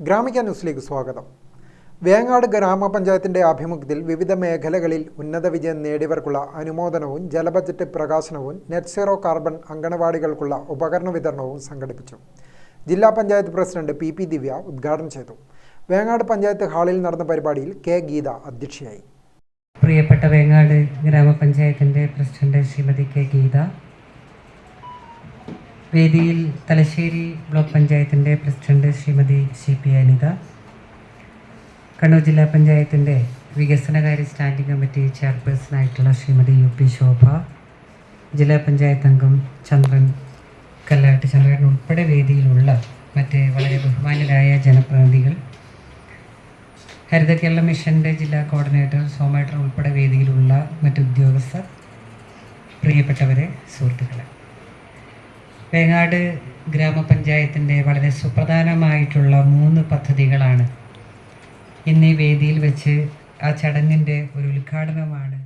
ഗ്രാമിക ന്യൂസിലേക്ക് സ്വാഗതം. വേങ്ങാട് ഗ്രാമപഞ്ചായത്തിന്റെ ആഭിമുഖ്യത്തിൽ വിവിധ മേഖലകളിൽ ഉന്നത വിജയം നേടിയവർക്കുള്ള അനുമോദനവും ജലബജറ്റ് പ്രകാശനവും നെറ്റ് സീറോ കാർബൺ അങ്കണവാടികൾക്കുള്ള ഉപകരണ വിതരണവും സംഘടിപ്പിച്ചു. ജില്ലാ panchayat president P P Divya ഉദ്ഘാടനം ചെയ്തു. വേങ്ങാട് പഞ്ചായത്ത് ഹാളിൽ നടന്ന പരിപാടിയിൽ കെ ഗീത അധ്യക്ഷയായി. പ്രിയപ്പെട്ട വേങ്ങാട് ഗ്രാമപഞ്ചായത്തിന്റെ പ്രസിഡന്റ് ശ്രീമതി കെ ഗീത വേദിയിൽ തലശ്ശേരി ബ്ലോക്ക് പഞ്ചായത്തിന്റെ president Shrimati C P Anitha Kannur ജില്ലാ പഞ്ചായത്തിന്റെ വികസനകാര്യ സ്റ്റാൻഡിംഗ് കമ്മിറ്റി ചെയർപേഴ്സണായിട്ടുള്ള ശ്രീമതി യു പി ശോഭ ജില്ലാ പഞ്ചായത്ത് അംഗം ചന്ദ്രൻ കല്ലാട്ട് ചന്ദ്രൻ ഉൾപ്പെടെ വേദിയിലുള്ള മറ്റ് വളരെ ബഹുമാനരായ ജനപ്രതിനിധികൾ ഹരിത കേരള മിഷന്റെ ജില്ലാ കോർഡിനേറ്റർ സോമേട്ടർ ഉൾപ്പെടെ വേദിയിലുള്ള മറ്റ് ഉദ്യോഗസ്ഥർ പ്രിയപ്പെട്ടവരെ സുഹൃത്തുക്കളെ. വേങ്ങാട് ഗ്രാമപഞ്ചായത്തിന്റെ വളരെ സുപ്രധാനമായിട്ടുള്ള മൂന്ന് പദ്ധതികളാണ്. ഇന്ന് വേദിയിൽ വെച്ച് ആ ചടങ്ങിന്റെ ഒരു ഉദ്ഘാടനമാണ്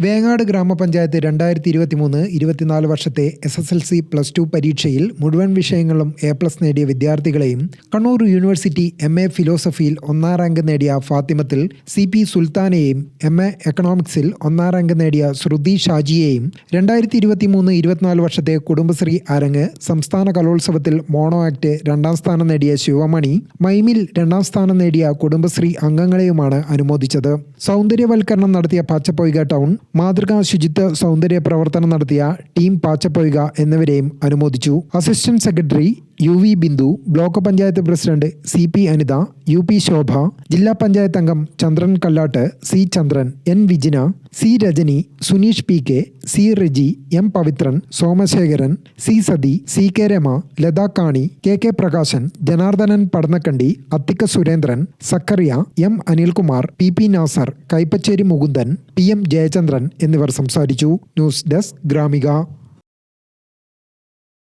വേങ്ങാട് ഗ്രാമപഞ്ചായത്ത് രണ്ടായിരത്തി ഇരുപത്തി മൂന്ന് ഇരുപത്തിനാല് വർഷത്തെ S S L C plus two പരീക്ഷയിൽ മുഴുവൻ വിഷയങ്ങളും എ പ്ലസ് നേടിയ വിദ്യാർത്ഥികളെയും കണ്ണൂർ യൂണിവേഴ്സിറ്റി എം എ ഫിലോസഫിയിൽ ഒന്നാം റാങ്ക് നേടിയ ഫാത്തിമത്തിൽ സി പി സുൽത്താനെയും എം എ എക്കണോമിക്സിൽ ഒന്നാം റാങ്ക് നേടിയ ശ്രുതി ഷാജിയെയും രണ്ടായിരത്തി ഇരുപത്തി മൂന്ന് ഇരുപത്തിനാല് വർഷത്തെ കുടുംബശ്രീ അരങ്ങ് സംസ്ഥാന കലോത്സവത്തിൽ മോണോ ആക്ട് രണ്ടാം സ്ഥാനം നേടിയ ശിവമണി മൈമിൽ രണ്ടാം സ്ഥാനം നേടിയ കുടുംബശ്രീ അംഗങ്ങളെയുമാണ് അനുമോദിച്ചത്. സൗന്ദര്യവൽക്കരണം നടത്തിയ പാച്ചപ്പൊയ്ക ടൗൺ മാതൃകാ ശുചിത്വ സൗന്ദര്യ പ്രവർത്തനം നടത്തിയ ടീം പാച്ചപ്പൊയ്ക എന്നിവരെയും അനുമോദിച്ചു. Assistant secretary U V Bindu block panchayat president C P Anitha U P Shobha ജില്ലാ പഞ്ചായത്ത് അംഗം Chandran Kallatt C Chandran N Vijina C Rajani Suneesh P K C Riji M Pavithran Somasekharan C Sathi C K Rama Latha Kani K K Prakashan Janardhanan Padannakandi Athikka Surendran Sakkariya M Anilkumar P P Nasar Kaipacheri Mukundan P M Jayachandran എന്നിവർ സംസാരിച്ചു. News desk Gramika.